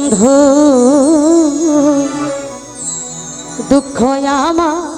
বন্ধু দুঃখ আমার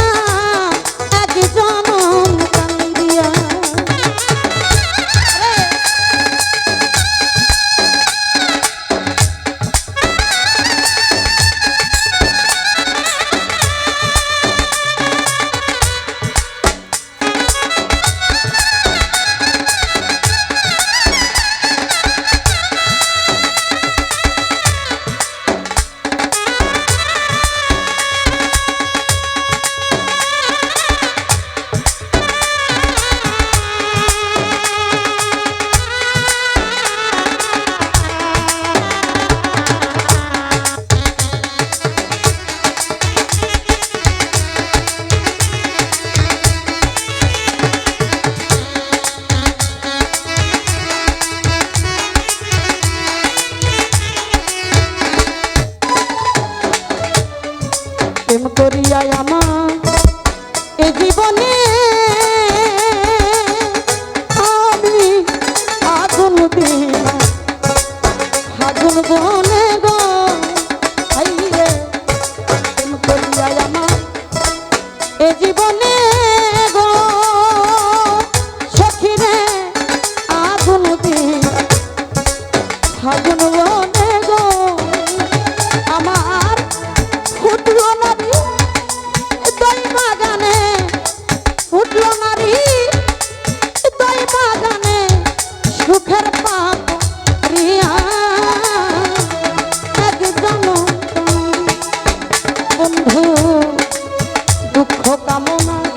আমার এ জীবনে আমি আগুন দিলাম। আগুন বনে গো হাইয়ে জীবন ও কামনা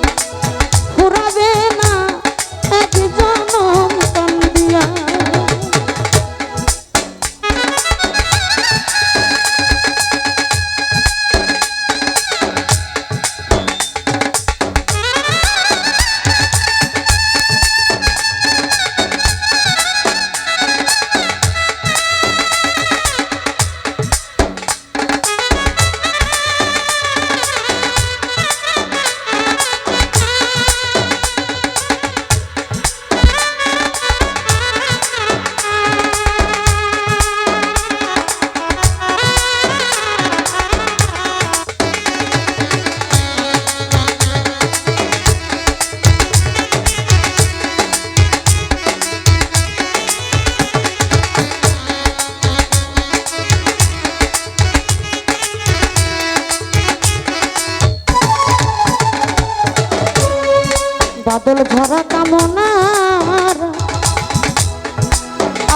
বাদল ভরা কামনার।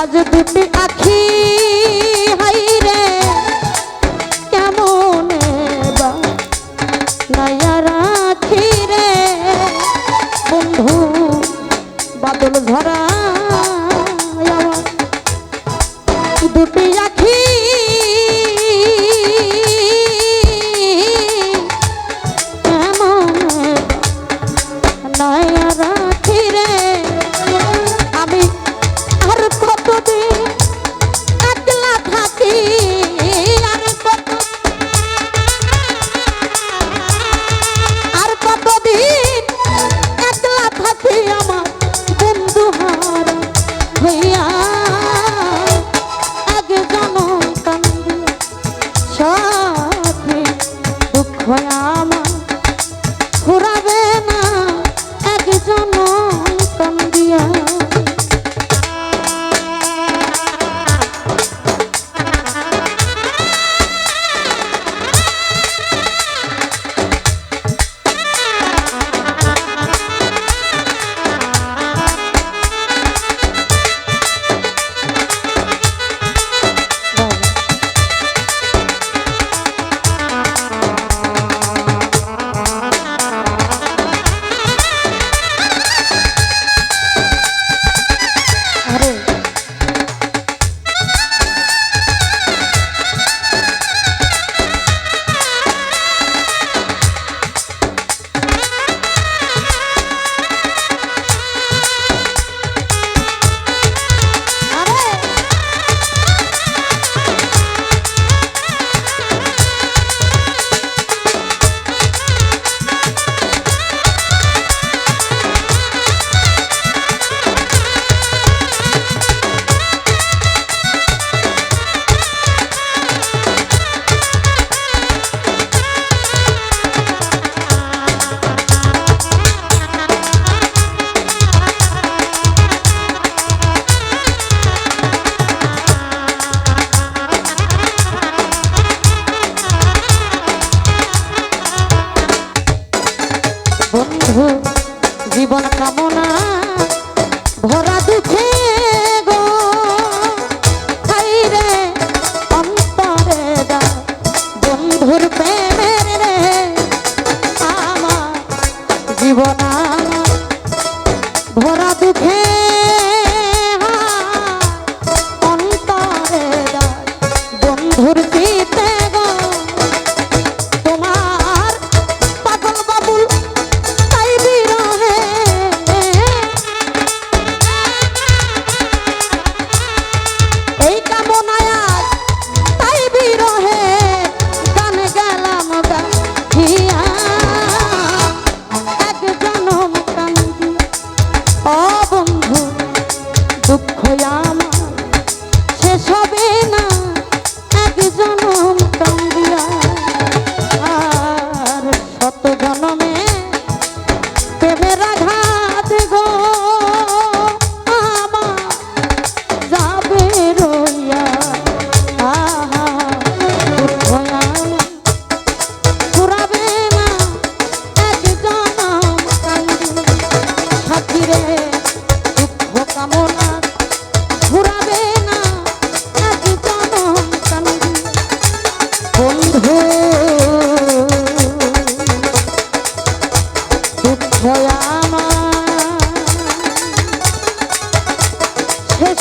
আজ দুটি আখি নয়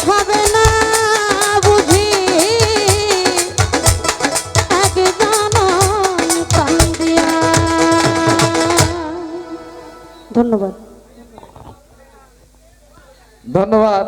হবে না বুঝি? ধন্যবাদ। ধন্যবাদ।